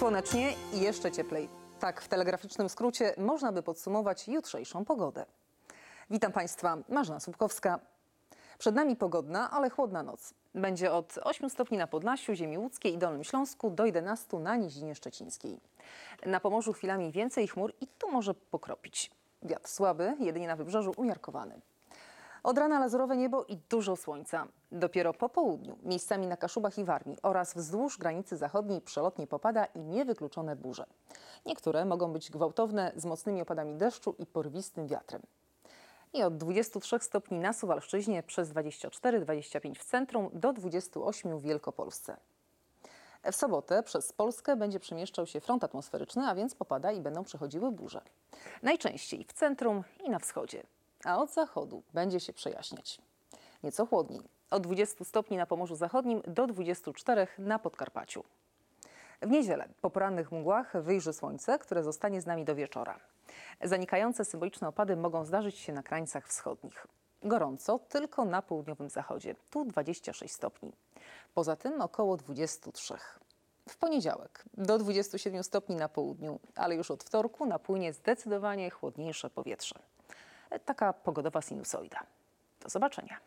Słonecznie i jeszcze cieplej. Tak w telegraficznym skrócie można by podsumować jutrzejszą pogodę. Witam Państwa, Marzena Słupkowska. Przed nami pogodna, ale chłodna noc. Będzie od 8 stopni na Podlasiu, ziemi łódzkiej i Dolnym Śląsku do 11 na Nizinie Szczecińskiej. Na Pomorzu chwilami więcej chmur i tu może pokropić. Wiatr słaby, jedynie na wybrzeżu umiarkowany. Od rana lazurowe niebo i dużo słońca. Dopiero po południu, miejscami na Kaszubach i Warmii oraz wzdłuż granicy zachodniej przelotnie popada i niewykluczone burze. Niektóre mogą być gwałtowne z mocnymi opadami deszczu i porwistym wiatrem. I od 23 stopni na Suwalszczyźnie przez 24-25 w centrum do 28 w Wielkopolsce. W sobotę przez Polskę będzie przemieszczał się front atmosferyczny, a więc popada i będą przechodziły burze. Najczęściej w centrum i na wschodzie, a od zachodu będzie się przejaśniać. Nieco chłodniej, od 20 stopni na Pomorzu Zachodnim do 24 na Podkarpaciu. W niedzielę po porannych mgłach wyjrzy słońce, które zostanie z nami do wieczora. Zanikające symboliczne opady mogą zdarzyć się na krańcach wschodnich. Gorąco tylko na południowym zachodzie, tu 26 stopni. Poza tym około 23. W poniedziałek do 27 stopni na południu, ale już od wtorku napłynie zdecydowanie chłodniejsze powietrze. Taka pogodowa sinusoida. Do zobaczenia.